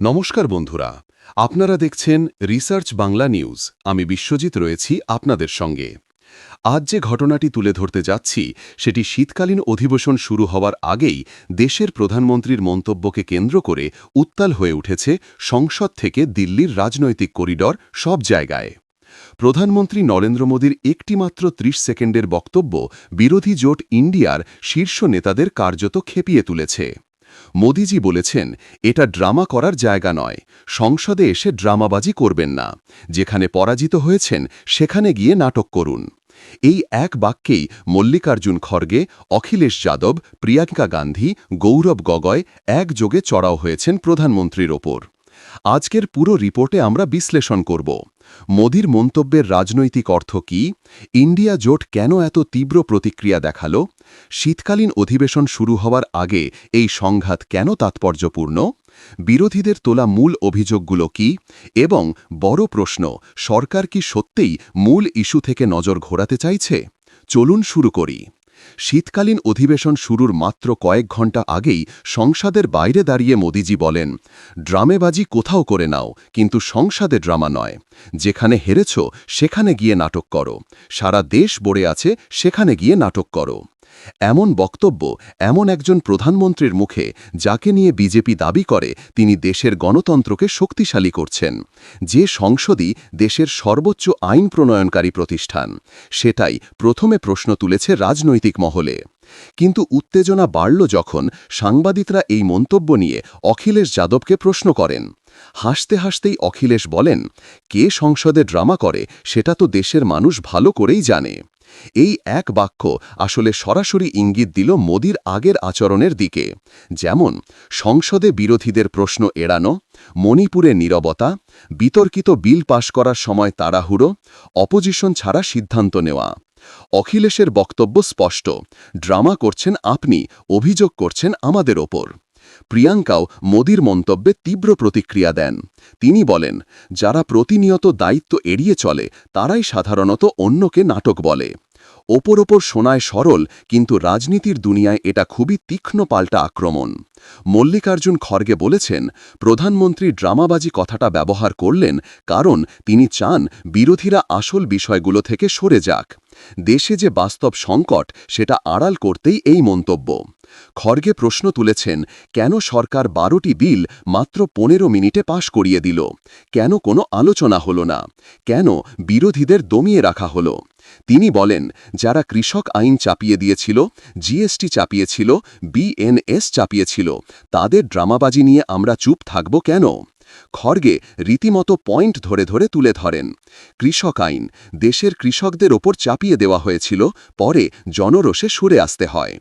নমস্কার বন্ধুরা, আপনারা দেখছেন রিসার্চ বাংলা নিউজ। আমি বিশ্বজিৎ রয়েছি আপনাদের সঙ্গে। আজ যে ঘটনাটি তুলে ধরতে যাচ্ছি, সেটি শীতকালীন অধিবেশন শুরু হওয়ার আগেই দেশের প্রধানমন্ত্রীর মন্তব্যকে কেন্দ্র করে উত্তাল হয়ে উঠেছে সংসদ থেকে দিল্লির রাজনৈতিক করিডর সব জায়গায়। প্রধানমন্ত্রী নরেন্দ্র মোদীর একটিমাত্র ত্রিশ সেকেন্ডের বক্তব্য বিরোধী জোট ইন্ডিয়ার শীর্ষ নেতাদের কার্যত খেপিয়ে তুলেছে। মোদিজি বলেছেন, এটা ড্রামা করার জায়গা নয়। সংসদে এসে ড্রামাবাজি করবেন না। যেখানে পরাজিত হয়েছেন, সেখানে গিয়ে নাটক করুন। এই এক বাক্যেই মল্লিকার্জুন খড়গে, অখিলেশ যাদব, প্রিয়াঙ্কা গান্ধী, গৌরব গগয় একযোগে চড়াও হয়েছেন প্রধানমন্ত্রীর ওপর। আজকের পুরো রিপোর্টে আমরা বিশ্লেষণ করব। মোদির মন্তব্যের রাজনৈতিক অর্থ কি? ইন্ডিয়া জোট কেন এত তীব্র প্রতিক্রিয়া দেখাল? শীতকালীন অধিবেশন শুরু হওয়ার আগে এই সংঘাত কেন তাৎপর্যপূর্ণ? বিরোধীদের তোলা মূল অভিযোগগুলো কি? এবং বড় প্রশ্ন, সরকার কি সত্যিই মূল ইস্যু থেকে নজর ঘোরাতে চাইছে? চলুন শুরু করি। শীতকালীন অধিবেশন শুরুর মাত্র কয়েক ঘণ্টা আগেই সংসদের বাইরে দাঁড়িয়ে মোদিজি বলেন ড্রামেবাজি কোথাও করে নাও, কিন্তু সংসদে ড্রামা নয়। যেখানে হেরেছ, সেখানে গিয়ে নাটক করো। সারা দেশ বড়ে আছে, সেখানে গিয়ে নাটক করো। এমন বক্তব্য এমন একজন প্রধানমন্ত্রীর মুখে যাকে নিয়ে বিজেপি দাবি করে তিনি দেশের গণতন্ত্রকে শক্তিশালী করছেন। যে সংসদই দেশের সর্বোচ্চ আইন প্রণয়নকারী প্রতিষ্ঠান, সেটাই প্রথমে প্রশ্ন তুলেছে রাজনৈতিক মহলে। কিন্তু উত্তেজনা বাড়ল যখন সাংবাদিকরা এই মন্তব্য নিয়ে অখিলেশ যাদবকে প্রশ্ন করেন। হাসতে হাসতেই অখিলেশ বলেন, কে সংসদে ড্রামা করে সেটা তো দেশের মানুষ ভালো করেই জানে। এই এক বাক্য আসলে সরাসরি ইঙ্গিত দিল মোদির আগের আচরণের দিকে। যেমন, সংসদে বিরোধীদের প্রশ্ন এড়ানো, মণিপুরে নীরবতা, বিতর্কিত বিল পাশ করার সময় তাড়াহুড়ো, অপোজিশন ছাড়া সিদ্ধান্ত নেওয়া। অখিলেশের বক্তব্য স্পষ্ট, ড্রামা করছেন আপনি, অভিযোগ করছেন আমাদের ওপর। প্রিয়াঙ্কাও মোদির মন্তব্যে তীব্র প্রতিক্রিয়া দেন। তিনি বলেন, যারা প্রতিনিয়ত দায়িত্ব এড়িয়ে চলে, তারাই সাধারণত অন্যকে নাটক বলে। ওপর ওপর শোনায় সরল, কিন্তু রাজনীতির দুনিয়ায় এটা খুবই তীক্ষ্ণ পাল্টা আক্রমণ। মল্লিকার্জুন খড়গে বলেছেন, প্রধানমন্ত্রী ড্রামাবাজি কথাটা ব্যবহার করলেন কারণ তিনি চান বিরোধীরা আসল বিষয়গুলো থেকে সরে যাক। দেশে যে বাস্তব সংকট, সেটা আড়াল করতেই এই মন্তব্য। খড়গে প্রশ্ন তুলেছেন, কেন সরকার বারোটি বিল মাত্র পনেরো মিনিটে পাশ করিয়ে দিল? কেন কোনো আলোচনা হল না? কেন বিরোধীদের দমিয়ে রাখা হলো? তিনি বলেন, যারা কৃষক আইন চাপিয়ে দিয়েছিল, জিএসটি চাপিয়েছিল, বিএনএস চাপিয়েছিল, তাদের ড্রামাবাজি নিয়ে আমরা চুপ থাকব কেন? খড়গে রীতিমতো পয়েন্ট ধরে ধরে তুলে ধরেন। কৃষক আইন, দেশের কৃষকদের ওপর চাপিয়ে দেওয়া হয়েছিল, পরে জনরোষে সুরে আসতে হয়।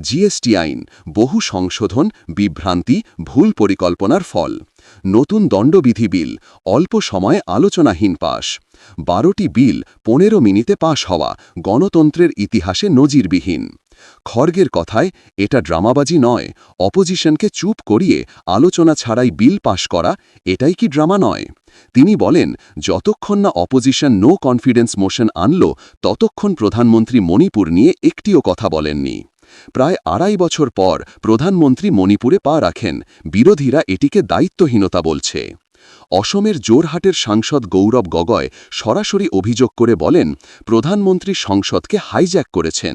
জিএসটি আইন, বহু সংশোধন, বিভ্রান্তি, ভুল পরিকল্পনার ফল। নতুন দণ্ডবিধি বিল, অল্প সময়ে আলোচনাহীন পাশ। বারোটি বিল পনেরো মিনিটে পাশ হওয়া, গণতন্ত্রের ইতিহাসে নজিরবিহীন। খড়গের কথায়, এটা ড্রামাবাজি নয়, অপোজিশনকে চুপ করিয়ে আলোচনা ছাড়াই বিল পাশ করা, এটাই কি ড্রামা নয়? তিনি বলেন, যতক্ষণ না অপোজিশন নো কনফিডেন্স মোশন আনল, ততক্ষণ প্রধানমন্ত্রী মণিপুর নিয়ে একটিও কথা বলেননি। প্রায় আড়াই বছর পর প্রধানমন্ত্রী মণিপুরে পা রাখেন, বিরোধীরা এটিকে দায়িত্বহীনতা বলছে। অসমের জোরহাটের সাংসদ গৌরব গগয় সরাসরি অভিযোগ করে বলেন, প্রধানমন্ত্রী সংসদকে হাইজ্যাক করেছেন।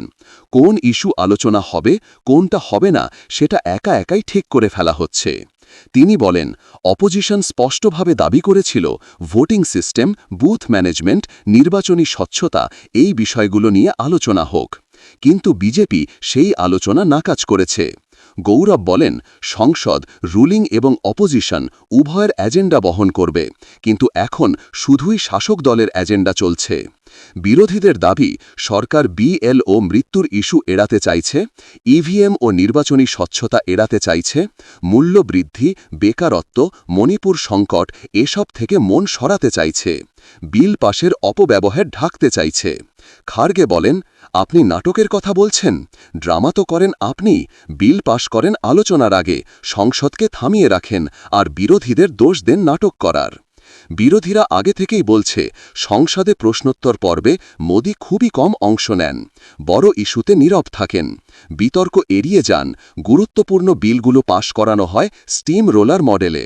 কোন ইস্যু আলোচনা হবে, কোনটা হবে না, সেটা একা একাই ঠিক করে ফেলা হচ্ছে। তিনি বলেন, অপোজিশন স্পষ্টভাবে দাবি করেছিল, ভোটিং সিস্টেম, বুথ ম্যানেজমেন্ট, নির্বাচনী স্বচ্ছতা, এই বিষয়গুলো নিয়ে আলোচনা হোক। কিন্তু বিজেপি সেই আলোচনা নাকাজ করেছে। গৌরব বলেন, সংসদ, রুলিং এবং অপোজিশন উভয়ের এজেন্ডা বহন করবে, কিন্তু এখন শুধুই শাসক দলের এজেন্ডা চলছে। বিরোধীদের দাবি, সরকার বিএলও মৃত্যুর ইস্যু এড়াতে চাইছে, ইভিএম ও নির্বাচনী স্বচ্ছতা এড়াতে চাইছে মূল্য বৃদ্ধি বেকারত্ব, মণিপুর সংকট এসব থেকে মন সরাতে চাইছে, বিল পাশের অপব্যবহার ঢাকতে চাইছে। খার্গে বলেন আপনি নাটকের কথা বলছেন। ড্রামা তো করেন আপনি। বিল পাশ করেন আলোচনার আগে। সংসদকে থামিয়ে রাখেন আর বিরোধীদের দোষ দেন নাটক করার। বিরোধীরা আগে থেকেই বলছে, সংসদে প্রশ্নোত্তর পর্বে মোদী খুবই কম অংশ নেন। বড় ইস্যুতে নীরব থাকেন। বিতর্ক এড়িয়ে যান। গুরুত্বপূর্ণ বিলগুলো পাশ করানো হয় স্টিম রোলার মডেলে।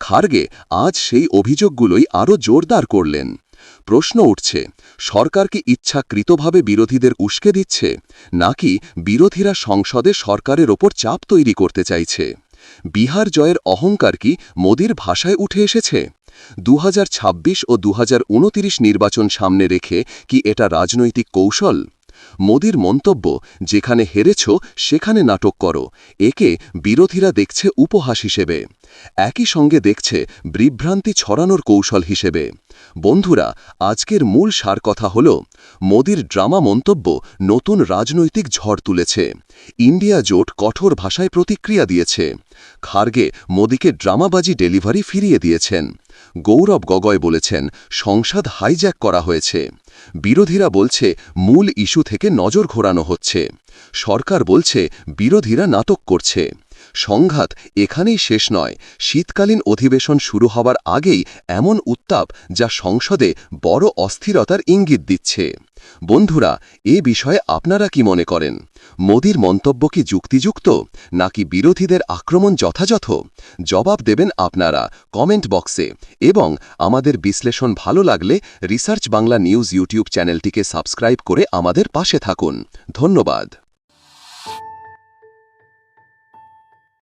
খার্গে আজ সেই অভিযোগগুলোই আরও জোরদার করলেন। প্রশ্ন উঠছে, সরকার কি ইচ্ছাকৃতভাবে বিরোধীদের উস্কে দিচ্ছে, নাকি বিরোধীরা সংসদে সরকারের ওপর চাপ তৈরি করতে চাইছে? বিহার জয়ের অহংকার কি মোদির ভাষায় উঠে এসেছে? দু হাজার ছাব্বিশ ও দু নির্বাচন সামনে রেখে কি এটা রাজনৈতিক কৌশল? মোদির মন্তব্য, যেখানে হেরেছ, সেখানে নাটক করো। একে বিরোধীরা দেখছে উপহাস হিসেবে। একই সঙ্গে দেখছে বিভ্রান্তি ছড়ানোর কৌশল হিসেবে। বন্ধুরা, আজকের মূল সার কথা হল, মোদির ড্রামা মন্তব্য নতুন রাজনৈতিক ঝড় তুলেছে। ইন্ডিয়া জোট কঠোর ভাষায় প্রতিক্রিয়া দিয়েছে। খার্গে মোদিকে ড্রামাবাজি ডেলিভারি ফিরিয়ে দিয়েছেন। গৌরব গগয় বলেছেন, সংসদ হাইজ্যাক করা হয়েছে। বিরোধীরা বলছে, মূল ইস্যু থেকে নজর ঘোরানো হচ্ছে। সরকার বলছে, বিরোধীরা নাটক করছে। সংঘাত এখানেই শেষ নয়। শীতকালীন অধিবেশন শুরু হবার আগেই এমন উত্তাপ যা সংসদে বড় অস্থিরতার ইঙ্গিত দিচ্ছে। বন্ধুরা, এ বিষয়ে আপনারা কি মনে করেন? মোদির মন্তব্য কি যুক্তিযুক্ত, নাকি বিরোধীদের আক্রমণ যথাযথ? জবাব দেবেন আপনারা কমেন্ট বক্সে। এবং আমাদের বিশ্লেষণ ভালো লাগলে রিসার্চ বাংলা নিউজ ইউটিউব চ্যানেলটিকে সাবস্ক্রাইব করে আমাদের পাশে থাকুন। ধন্যবাদ।